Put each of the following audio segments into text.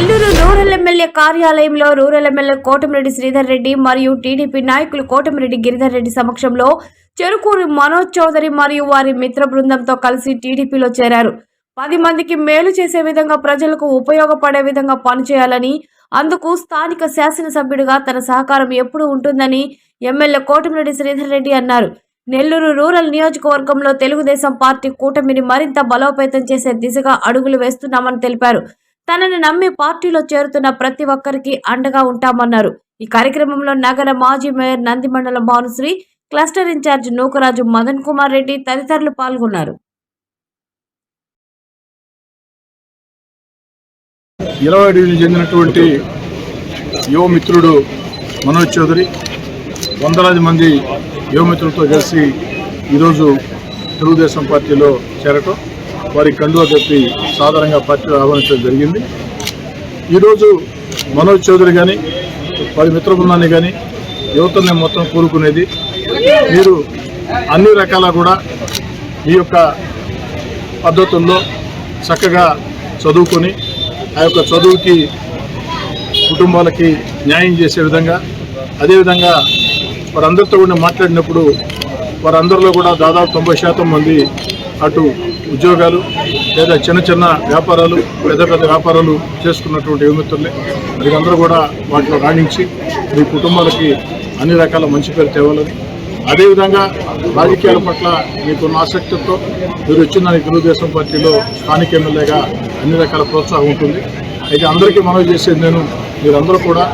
Nellore rural MLA కార్యాలయంలో rural MLA Kotamreddy Sridhar Reddy మరియు TDP నాయకులు కోటమిరెడ్డి గిరిధర్ రెడ్డి సమక్షంలో చెరుకూరి మనోజ్ చౌదరి మరియు వారి మిత్ర బృందంతో కలిసి టీడీపీలో చేరారు. పది మందికి మేలు చేసే విధంగా ప్రజలకు ఉపయోగపడే విధంగా పనిచేయాలని అందుకు స్థానిక శాసనసభ్యుడిగా తన సహకారం ఎప్పుడు ఉంటుందని ఎమ్మెల్యే కోటమిరెడ్డి శ్రీధర్ రెడ్డి అన్నారు. నెల్లూరు రూరల్ నియోజకవర్గంలో తెలుగుదేశం పార్టీ కూటమిని మరింత బలోపేతం చేసే దిశగా అడుగులు వేస్తున్నామని తెలిపారు. తనని నమ్మి పార్టీలో చేరుతున్న ప్రతి ఒక్కరికి అండగా ఉంటామన్నారు. ఈ కార్యక్రమంలో నగర మాజీ mayor Nandimandalam Bhanushree cluster incharge Nookaraju Madan Kumar Reddy తదితరులు పాల్గొన్నారు. ఇరవై డివిజన్ చెందినటువంటి యువ మిత్రుడు మనోజ్ చౌదరి వందలాది మంది యువమిత్రులతో కలిసి ఈరోజు తెలుగుదేశం పార్టీలో చేరటం. వారి కండువా కప్పి సాధారణంగా పార్టీలో ఆహ్వానించడం జరిగింది. ఈరోజు మనోజ్ చౌదరి కానీ వారి మిత్ర బృందాన్ని కానీ యువతని మొత్తం కోరుకునేది మీరు అన్ని రకాల కూడా మీ యొక్క పద్ధతుల్లో చక్కగా చదువుకొని ఆ యొక్క చదువుకి కుటుంబాలకి న్యాయం చేసే విధంగా అదేవిధంగా వారందరితో కూడా మాట్లాడినప్పుడు వారందరిలో కూడా దాదాపు తొంభై శాతం మంది అటు ఉద్యోగాలు లేదా చిన్న చిన్న వ్యాపారాలు పెద్ద పెద్ద వ్యాపారాలు చేసుకున్నటువంటి యువమిత్రులే మీరందరూ కూడా వాటిలో రాణించి మీ కుటుంబాలకి అన్ని రకాల మంచి పేరు తేవాలని. అదేవిధంగా రాజకీయాల పట్ల మీకున్న ఆసక్తితో మీరు వచ్చిన తెలుగుదేశం పార్టీలో స్థానిక ఎమ్మెల్యేగా అన్ని రకాల ప్రోత్సాహం ఉంటుంది. అయితే అందరికీ మనవి చేసేది నేను మీరందరూ కూడా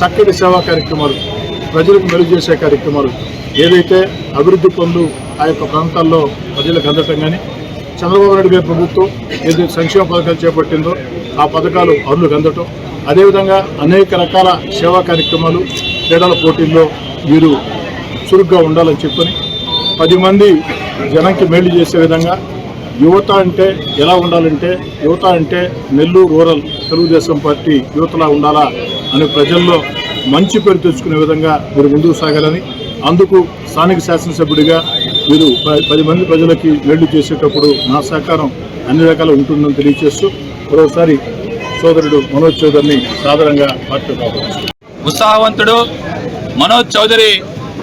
చక్కటి సేవా కార్యక్రమాలు ప్రజలకు మెరుగు చేసే కార్యక్రమాలు ఏదైతే అభివృద్ధి పనులు ఆ యొక్క ప్రాంతాల్లో ప్రజలకు అందటం కానీ చంద్రబాబు నాయుడు గారి ప్రభుత్వం ఏదైతే సంక్షేమ పథకాలు చేపట్టిందో ఆ పథకాలు అర్హులకు అందటం. అదేవిధంగా అనేక రకాల సేవా కార్యక్రమాలు క్రీడల పోటీల్లో మీరు చురుగ్గా ఉండాలని చెప్పని పది మంది జనంకి మేలు చేసే విధంగా యువత అంటే ఎలా ఉండాలంటే యువత అంటే నెల్లూరు రూరల్ తెలుగుదేశం పార్టీ యువతలా ఉండాలా అని ప్రజల్లో మంచి పేరు తెచ్చుకునే విధంగా మీరు ముందుకు సాగాలని అందుకు స్థానిక శాసనసభ్యుడిగా మీరు పది మంది ప్రజలకి మేళ్ళు చేసేటప్పుడు నా సహకారం అన్ని రకాల ఉంటుందని తెలియజేస్తూ మరోసారి సోదరుడు మనోజ్ చౌదరిని సాధారణంగా కాబట్టి ఉత్సాహవంతుడు మనోజ్ చౌదరి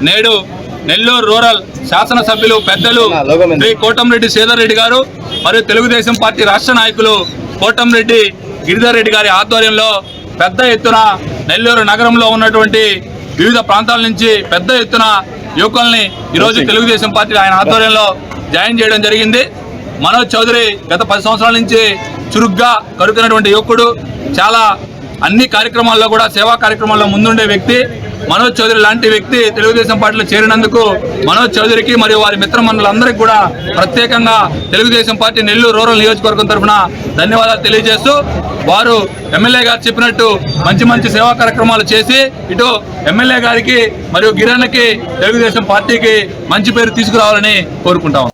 నేడు నెల్లూరు రూరల్ శాసనసభ్యులు పెద్దలు శ్రీ కోటంరెడ్డి శ్రీధర్ రెడ్డి గారు మరియు తెలుగుదేశం పార్టీ రాష్ట్ర నాయకులు కోటంరెడ్డి గిరిధర్ రెడ్డి గారి ఆధ్వర్యంలో పెద్ద ఎత్తున నెల్లూరు నగరంలో ఉన్నటువంటి వివిధ ప్రాంతాల నుంచి పెద్ద ఎత్తున యువకుల్ని ఈరోజు తెలుగుదేశం పార్టీ ఆయన ఆధ్వర్యంలో జాయిన్ చేయడం జరిగింది. మనోజ్ చౌదరి గత పది సంవత్సరాల నుంచి చురుగ్గా కరుకున్నటువంటి యువకుడు. చాలా అన్ని కార్యక్రమాల్లో కూడా సేవా కార్యక్రమాల్లో ముందుండే వ్యక్తి. మనోజ్ చౌదరి లాంటి వ్యక్తి తెలుగుదేశం పార్టీలో చేరినందుకు మనోజ్ చౌదరికి మరియు వారి మిత్రమణులందరికీ కూడా ప్రత్యేకంగా తెలుగుదేశం పార్టీ నెల్లూరు రూరల్ నియోజకవర్గం తరఫున ధన్యవాదాలు తెలియజేస్తూ వారు ఎమ్మెల్యే గారు చెప్పినట్టు మంచి మంచి సేవా కార్యక్రమాలు చేసి ఇటు ఎమ్మెల్యే గారికి మరియు గిరణ్కి తెలుగుదేశం పార్టీకి మంచి పేరు తీసుకురావాలని కోరుకుంటాం.